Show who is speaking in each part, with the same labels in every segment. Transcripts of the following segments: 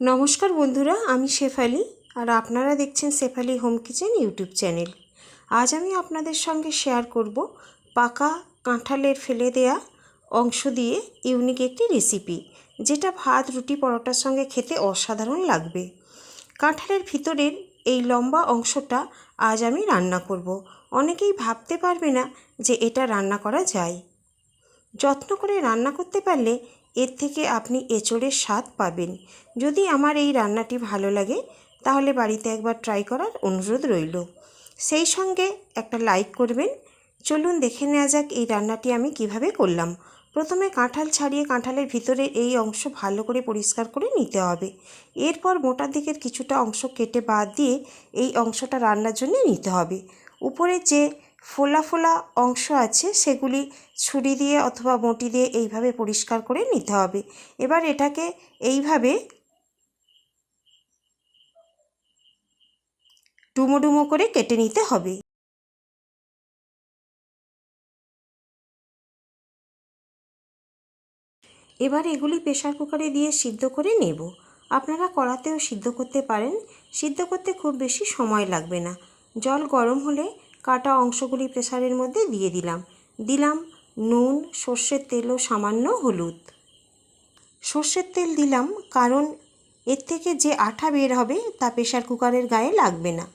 Speaker 1: নমস্কার বন্ধুরা, আমি শেফালি আর আপনারা দেখছেন Shefali home kitchen YouTube channel. আজ আমি আপনাদের সঙ্গে শেয়ার করব পাকা কাঁঠালের ফেলে দেয়া অংশ দিয়ে ইউনিক একটি রেসিপি, যেটা ভাত, রুটি, পরোটার সঙ্গে খেতে অসাধারণ লাগবে। কাঁঠালের ভিতরের এই লম্বা অংশটা আজ আমি রান্না করব। অনেকেই ভাবতে পারবে না যে এটা রান্না করা যায়। যত্ন করে রান্না করতে পারলে এর থেকে আপনি এঁচড়ের স্বাদ পাবেন। যদি আমার এই রান্নাটি ভালো লাগে, তাহলে বাড়িতে একবার ট্রাই করার অনুরোধ রইল। সেই সঙ্গে একটা লাইক করবেন। চলুন দেখে নেওয়া যাক এই রান্নাটি আমি কীভাবে করলাম। প্রথমে কাঁঠাল ছাড়িয়ে কাঁঠালের ভিতরে এই অংশ ভালো করে পরিষ্কার করে নিতে হবে। এরপর মোটা দিকের কিছুটা অংশ কেটে বাদ দিয়ে এই অংশটা রান্নার জন্য নিতে হবে। উপরে যে ফোলা ফোলা অংশ আছে, সেগুলি ছুরি দিয়ে অথবা বঁটি দিয়ে এইভাবে পরিষ্কার করে নিতে হবে। এবার এটাকে এইভাবে ডুমো ডুমো করে কেটে নিতে হবে। এবার এগুলি প্রেশার কুকারে দিয়ে সিদ্ধ করে নেব। আপনারা কড়াতেও সিদ্ধ করতে পারেন। সিদ্ধ করতে খুব বেশি সময় লাগবে না। জল গরম হলে কাটা অংশগুলি প্রেসারের মধ্যে দিয়ে দিলাম। দিলাম নুন, সর্ষের তেল ও সামান্য হলুদ। সর্ষের তেল দিলাম কারণ এর থেকে যে আঠা বের হবে তা প্রেশার কুকারের গায়ে লাগবে না।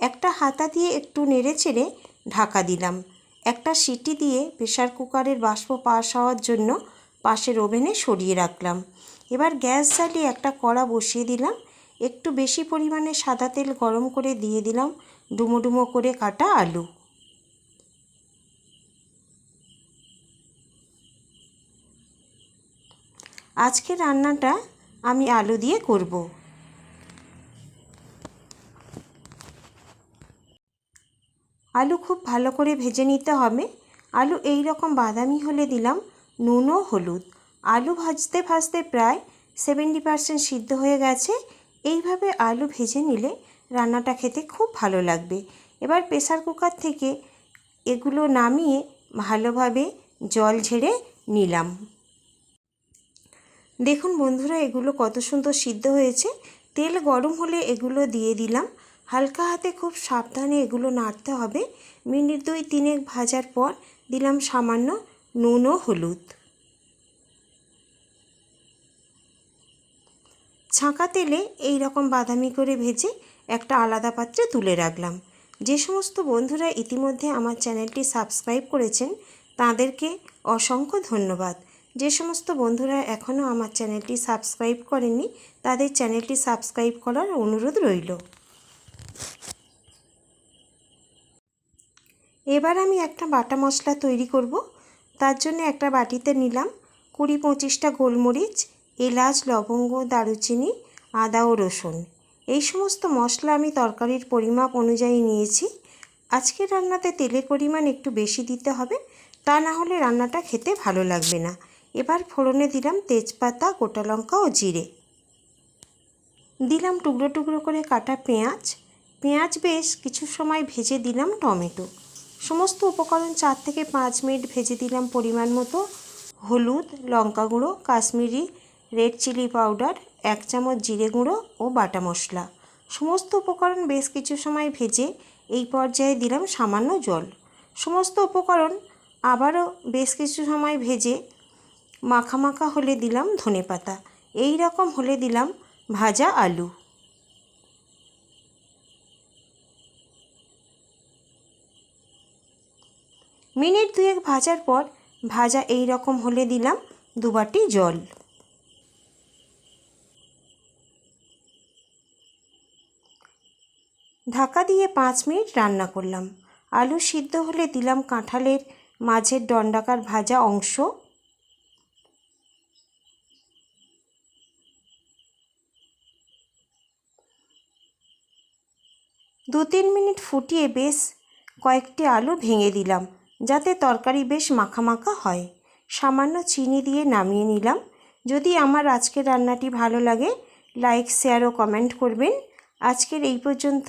Speaker 1: একটা হাতা দিয়ে একটু নেড়ে চেড়ে ঢাকা দিলাম। একটা সিটি দিয়ে প্রেশার কুকারের বাষ্প পাস হওয়ার জন্য পাশের ওভেনে সরিয়ে রাখলাম। এবার গ্যাস জ্বালিয়ে একটা কড়া বসিয়ে দিলাম। একটু বেশি পরিমাণে সাদা তেল গরম করে দিয়ে দিলাম। ডুমো ডুমো করে কাটা আলু। আজকে রান্নাটা আমি আলু দিয়ে করব। আলু খুব ভালো করে ভেজে নিতে হবে। আলু এই রকম বাদামি হলে দিলাম, নুন ও হলুদ। আলু ভাজতে ভাজতে প্রায় সেভেন্টি পারসেন্ট সিদ্ধ হয়ে গেছে। এইভাবে আলু ভেজে নিলে রান্নাটা খেতে খুব ভালো লাগবে। এবার প্রেসার কুকার থেকে এগুলো নামিয়ে ভালোভাবে জল ঝেড়ে নিলাম। দেখুন বন্ধুরা, এগুলো কত সুন্দর সিদ্ধ হয়েছে। তেল গরম হলে এগুলো দিয়ে দিলাম। হালকা হাতে খুব সাবধানে এগুলো নাড়তে হবে। মিনিট দুই তিনেক ভাজার পর দিলাম সামান্য নুন ও হলুদ। ছাঁকা তেলে এই রকম বাদামি করে ভেজে একটা আলাদা পাত্রে তুলে রাখলাম। যে সমস্ত বন্ধুরা ইতিমধ্যে আমার চ্যানেলটি সাবস্ক্রাইব করেছেন, তাদেরকে অসংখ্য ধন্যবাদ। যে সমস্ত বন্ধুরা এখনও আমার চ্যানেলটি সাবস্ক্রাইব করেননি, তাদের চ্যানেলটি সাবস্ক্রাইব করার অনুরোধ রইল। এবার আমি একটা বাটা মশলা তৈরি করব। তার জন্য একটা বাটিতে নিলাম কুড়ি পঁচিশটা গোলমরিচ এলাচ, লবঙ্গ, দারুচিনি, আদা ও রসুন। এই সমস্ত মশলা আমি তরকারির পরিমাপ অনুযায়ী নিয়েছি। আজকের রান্নাতে তেলের পরিমাণ একটু বেশি দিতে হবে, তা না হলে রান্নাটা খেতে ভালো লাগবে না। এবার ফোড়নে দিলাম তেজপাতা, গোটা লঙ্কা ও জিরে। দিলাম টুকরো টুকরো করে কাটা পেঁয়াজ। পেঁয়াজ বেশ কিছু সময় ভেজে দিলাম টমেটো। সমস্ত উপকরণ চার থেকে পাঁচ মিনিট ভেজে দিলাম পরিমাণ মতো। হলুদ, লঙ্কা গুঁড়ো, কাশ্মীরি রেড চিলি পাউডার, এক চামচ জিরে গুঁড়ো ও বাটা মশলা। সমস্ত উপকরণ বেশ কিছু সময় ভেজে এই পর্যায়ে দিলাম সামান্য জল। সমস্ত উপকরণ আবারও বেশ কিছু সময় ভেজে মাখা মাখা হলে দিলাম ধনে পাতা। এই রকম হলে দিলাম ভাজা আলু। মিনিট দুয়েক ভাজার পর ভাজা এই রকম হলে দিলাম দুবাটি জল। ঢাকা দিয়ে পাঁচ মিনিট রান্না করলাম। আলু সিদ্ধ হলে দিলাম কাঁঠালের মাঝের দণ্ডাকার ভাজা অংশ। দু তিন মিনিট ফুটিয়ে বেশ কয়েকটি আলু ভেঙে দিলাম, যাতে তরকারি বেশ মাখা মাখা হয়। সামান্য চিনি দিয়ে নামিয়ে নিলাম। যদি আমার আজকের রান্নাটি ভালো লাগে, লাইক, শেয়ার ও কমেন্ট করবেন। আজকের এই পর্যন্ত।